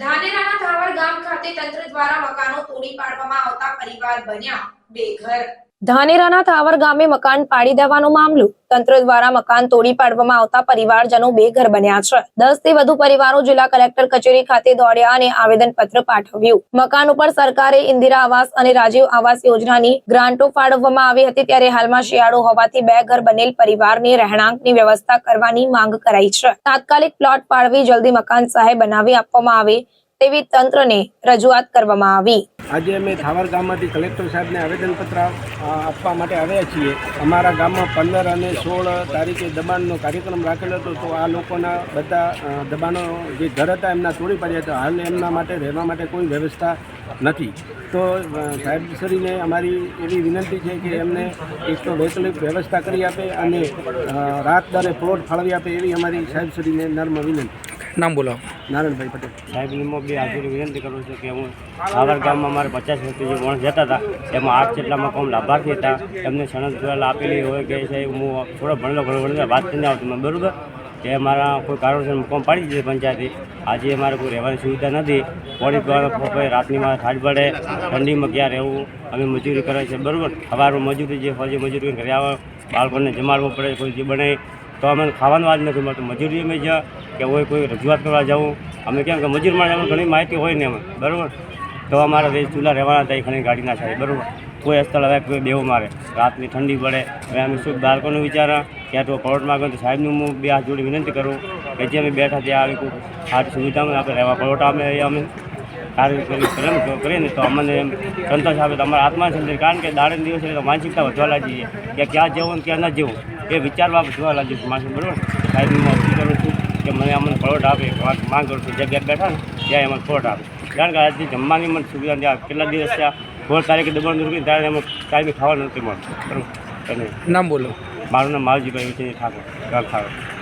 ધાનેરાના ધાવર ગામ ખાતે તંત્ર દ્વારા મકાનો તોડી પાડવામાં આવતા પરિવાર બન્યા બેઘર. ધાનેરાના થાવર ગામે મકાન પાડી દેવાનો મામલો. તંત્ર દ્વારા મકાન તોડી પાડવામાં આવતા પરિવારજનો બેઘર બન્યા છે. દસથી વધુ પરિવારો જિલ્લા કલેક્ટર કચેરી ખાતે દોડ્યા અને આવેદન પત્ર પાઠવ્યું. મકાન ઉપર સરકારે ઇન્દિરા આવાસ અને રાજીવ આવાસ યોજનાની ગ્રાન્ટો ફાળવવામાં આવી હતી ત્યારે હાલમાં શિયાળો હોવાથી બે ઘર બનેલ પરિવારની રહેણાંકની વ્યવસ્થા કરવાની માંગ કરાઈ છે. તાત્કાલિક પ્લોટ પાડવી જલ્દી મકાન સહાય બનાવી આપવામાં આવે તેવી તંત્રને રજૂઆત કરવામાં આવી. આજે અમે થાવર ગામમાંથી કલેક્ટર સાહેબને આવેદનપત્ર આપવા માટે આવ્યા છીએ. અમારા ગામમાં પંદર અને સોળ તારીખે દબાણનો કાર્યક્રમ રાખેલો હતો. તો આ લોકોના બધા દબાણો જે ઘર હતા એમના તોડી પાડ્યા હતા. હાલ એમના માટે રહેવા માટે કોઈ વ્યવસ્થા નથી. તો સાહેબશ્રીને અમારી એવી વિનંતી છે કે એમને એક તો વૈકલ્પિક વ્યવસ્થા કરી આપે અને રાત દરે પ્લોટ ફાળવી આપે એવી અમારી સાહેબશ્રીને નર્મ વિનંતી. નામ બોલાવો. નારાયણભાઈ પટેલ. સાહેબની બી હાજરી વિનંતી કરું છું કે હું સાવર ગામમાં મારે પચાસ વ્યક્તિ જે વણ જતા હતા એમાં આઠ જેટલામાં કોમ લાભાર્થી હતા એમને સનદ દ્વારા આપેલી હોય કે સાહેબ હું થોડો ભણેલો ઘણો ભણેલો વાત નથી આવતી મને બરાબર? કે મારા કોઈ કારણોસર કોમ પાડી દીધી પંચાયતે. આજે અમારે કોઈ રહેવાની સુવિધા નથી. પોણી પીવાનો કોઈ રાતની મારે થાળ પડે ઠંડીમાં ક્યાં રહેવું અમે મજૂરી કરે છે બરાબર? સવારમાં મજૂરી જે ફોજી મજૂરી ઘરે આવે બાળકોને જમાડવું પડે કોઈ જે બને તો અમે ખાવાનું આજ નથી મળતું. મજૂરી અમે જ્યાં કે હોય કોઈ રજૂઆત કરવા જવું અમે કેમ કે મજૂર માટે અમને ઘણી માહિતી હોય ને અમે બરાબર? તો અમારા જે ચૂલા રહેવાના થાય ઘણી ગાડી ના થાય બરાબર? કોઈ સ્થળ હવે કોઈ બેવું મારે. રાતની ઠંડી પડે, હવે અમે શું બાળકોનું વિચારા? ક્યાં તો પરોટ ગયો તો સાહેબનું હું બે હાથ જોડી વિનંતી કરું કે જે અમે બેઠા ત્યાં આવી કોઈ સારી સુવિધામાં આપણે રહેવા પરોટા અમે અમે કાર્ય કરી કરે ને તો કરીએ ને તો અમને એમ સંતોષ આવે તો અમારા આત્મા સંતોષ કારણ કે દાડે દિવસ એટલે માનસિકતા વધવા લાગી કે ક્યાં જવું ને ક્યાં ન જવું. એ વિચારવા વધવા લાગ્યું છે માણસ બરાબર? સાહેબની હું અપીલ કરું છું? કે મને અમને પરોટ આપે. માંગ કરું છું. જગ્યા બેઠા ને ત્યાં અમને પરોટ આપે. કારણ કે આજે જમવાની મને સુવિધા ત્યાં કેટલા દિવસ ત્યાં સોળ તારીખે દબાણ દુર્ગી ત્યારે અમે કાંઈ બી ખાવાનું નથી મળતું. બરાબર? અને નામ બોલો. મારું નામ માવજીભાઈ વિજય ઠાકોર. ઠાકોર